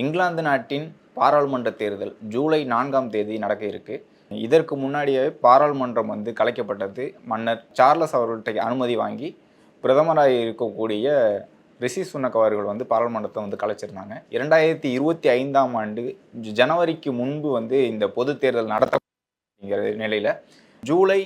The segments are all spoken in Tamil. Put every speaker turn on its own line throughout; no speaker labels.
இங்கிலாந்து நாட்டின் பாராளுமன்ற தேர்தல் ஜூலை நான்காம் தேதி நடக்க இருக்கு. இதற்கு முன்னாடியே பாராளுமன்றம் வந்து கலைக்கப்பட்டது. மன்னர் சார்லஸ் அவர்கள்ட்ட அனுமதி வாங்கி பிரதமராக இருக்கக்கூடிய ரிஷி சுனக் அவர்கள் வந்து பாராளுமன்றத்தை வந்து கலைச்சிருந்தாங்க. இரண்டாயிரத்தி இருபத்தி ஐந்தாம் ஆண்டு ஜனவரிக்கு முன்பு வந்து இந்த பொது தேர்தல் நடத்தங்கிற நிலையில் ஜூலை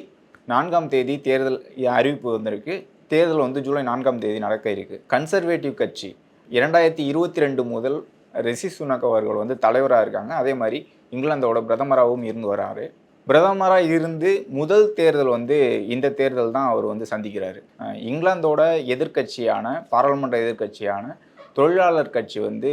நான்காம் தேதி தேர்தல் அறிவிப்பு வந்திருக்கு. தேர்தல் வந்து ஜூலை நான்காம் தேதி நடக்க இருக்குது கன்சர்வேட்டிவ் கட்சி இரண்டாயிரத்தி இருபத்தி ரெண்டு முதல் ரிஷி சுனக் அவர்கள் வந்து தலைவராக இருக்காங்க. அதே மாதிரி இங்கிலாந்தோட பிரதமராகவும் இருந்து வராரு. பிரதமராக இருந்து முதல் தேர்தல் வந்து இந்த தேர்தல் தான் அவர் வந்து சந்திக்கிறாரு. இங்கிலாந்தோட எதிர்க்கட்சியான பாராளுமன்ற எதிர்க்கட்சியான தொழிலாளர் கட்சி வந்து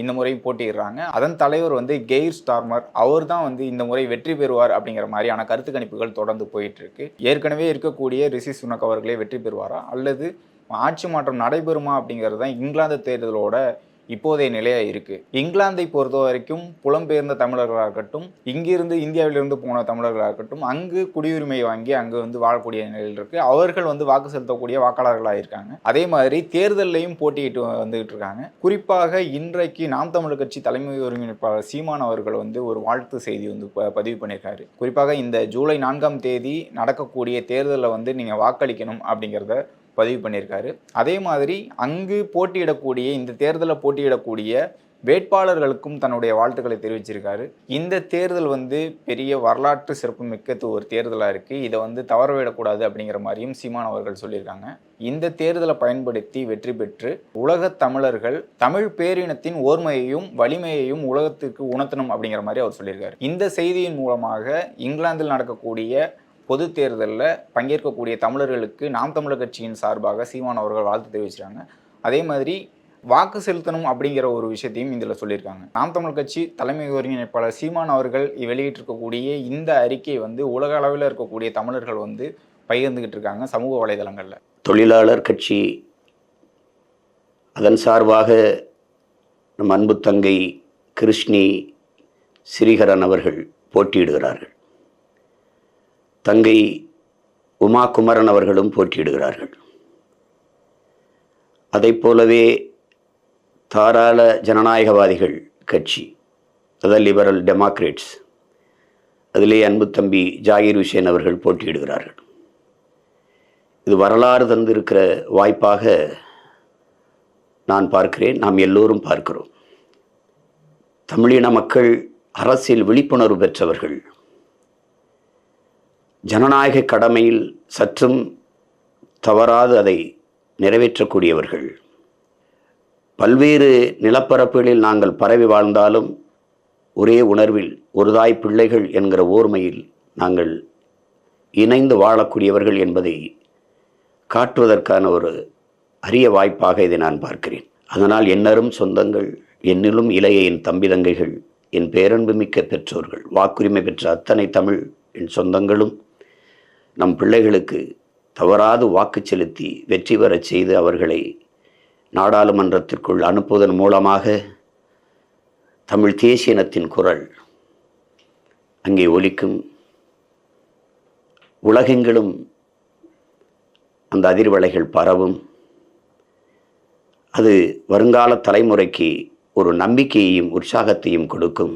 இந்த முறை போட்டிடுறாங்க அதன் தலைவர் வந்து கெய்ர் ஸ்டார்மர். அவர் தான் வந்து இந்த முறை வெற்றி பெறுவார் அப்படிங்கிற மாதிரியான கருத்து கணிப்புகள் தொடர்ந்து போயிட்டு இருக்கு ஏற்கனவே இருக்கக்கூடிய ரிஷி சுனக் அவர்களே வெற்றி பெறுவாரா? அல்லது ஆட்சி மாற்றம் நடைபெறுமா அப்படிங்கிறது தான் இங்கிலாந்து தேர்தலோட இப்போதைய நிலையா இருக்கு. இங்கிலாந்தை பொறுத்த வரைக்கும் புலம்பெயர்ந்த தமிழர்களாக இருக்கட்டும் இங்கிருந்து இந்தியாவிலிருந்து போன தமிழர்களாக இருக்கட்டும் அங்கு குடியுரிமை வாங்கி அங்கு வந்து வாழக்கூடிய நிலையில் இருக்கு. அவர்கள் வந்து வாக்கு செலுத்தக்கூடிய வாக்காளர்களாக இருக்காங்க. அதே மாதிரி தேர்தலையும் போட்டியிட்டு வந்துகிட்டு இருக்காங்க. குறிப்பாக இன்றைக்கு நாம் தமிழர் கட்சி தலைமை ஒருங்கிணைப்பாளர் சீமான் அவர்கள் வந்து ஒரு வாழ்த்து செய்தி வந்து ப- பதிவு பண்ணியிருக்காரு. குறிப்பாக இந்த ஜூலை நான்காம் தேதி நடக்கக்கூடிய தேர்தலில் வந்து நீங்கள் வாக்களிக்கணும் அப்படிங்கிறத பதிவு பண்ணியிருக்காரு. அதே மாதிரி அங்கு போட்டியிடக்கூடிய இந்த தேர்தலில் போட்டியிடக்கூடிய வேட்பாளர்களுக்கும் தன்னுடைய வாழ்த்துக்களை தெரிவிச்சிருக்காரு. இந்த தேர்தல் வந்து பெரிய வரலாற்று சிறப்புமிக்க து- ஒரு தேர்தலாக இருக்குது இதை வந்து தவறவிடக்கூடாது அப்படிங்கிற மாதிரியும் சீமான் அவர்கள் சொல்லியிருக்காங்க. இந்த தேர்தலை பயன்படுத்தி வெற்றி பெற்று உலகத் தமிழர்கள் தமிழ் பேரினத்தின் ஓர்மையையும் வலிமையையும் உலகத்துக்கு உணர்த்தணும் அப்படிங்கிற மாதிரி அவர் சொல்லியிருக்காரு. இந்த செய்தியின் மூலமாக இங்கிலாந்தில் நடக்கக்கூடிய பொது தேர்தலில் பங்கேற்கக்கூடிய தமிழர்களுக்கு நாம் தமிழர் கட்சியின் சார்பாக சீமான் அவர்கள் வாழ்த்து தெரிவிச்சிருக்காங்க. அதே மாதிரி வாக்கு செலுத்தணும் அப்படிங்கிற ஒரு விஷயத்தையும் இதில் சொல்லியிருக்காங்க. நாம் தமிழ் கட்சி தலைமை ஒருங்கிணைப்பாளர் சீமான் அவர்கள் வெளியிட்டிருக்கக்கூடிய இந்த அறிக்கை வந்து உலக அளவில் இருக்கக்கூடிய தமிழர்கள் வந்து பகிர்ந்துகிட்டு இருக்காங்க சமூக வலைதளங்களில்.
தொழிலாளர் கட்சி அதன் சார்பாக நம் அன்பு தங்கை கிருஷ்ணி ஸ்ரீகரன் அவர்கள் போட்டியிடுகிறார்கள். தங்கை உமா குமரன் அவர்களும் போட்டியிடுகிறார்கள் அதைப் போலவே தாராள ஜனநாயகவாதிகள் கட்சி அதாவது லிபரல் டெமோக்ரேட்ஸ் அதிலே அன்பு தம்பி ஜாகிர் ஹுசேன் அவர்கள் போட்டியிடுகிறார்கள் இது வரலாறு தந்திருக்கிற வாய்ப்பாக நான் பார்க்கிறேன் நாம் எல்லோரும் பார்க்கிறோம். தமிழின மக்கள் அரசியல் விழிப்புணர்வு பெற்றவர்கள் ஜனநாயக கடமையில் சற்றும் தவறாது அதை நிறைவேற்றக்கூடியவர்கள். பல்வேறு நிலப்பரப்புகளில் நாங்கள் பரவி வாழ்ந்தாலும் ஒரே உணர்வில் ஒரு தாய் பிள்ளைகள் என்கிற ஓர்மையில் நாங்கள் இணைந்து வாழக்கூடியவர்கள் என்பதை காட்டுவதற்கான ஒரு அரிய வாய்ப்பாக இதை நான் பார்க்கிறேன். அதனால் என்னரும் சொந்தங்கள் என்னிலும் இளைய என் தம்பி தங்கைகள் என் பேரன்புமிக்க பெற்றோர்கள் வாக்குரிமை பெற்ற அத்தனை தமிழ் என் சொந்தங்களும் நம் பிள்ளைகளுக்கு தவறாது வாக்கு செலுத்தி வெற்றி பெறச் செய்து அவர்களை நாடாளுமன்றத்திற்குள் அனுப்புவதன் மூலமாக தமிழ் தேசிய இனத்தின் குரல் அங்கே ஒலிக்கும். உலகெங்கிலும் அந்த அதிர்வலைகள் பரவும். அது வருங்கால தலைமுறைக்கு ஒரு நம்பிக்கையையும் உற்சாகத்தையும் கொடுக்கும்.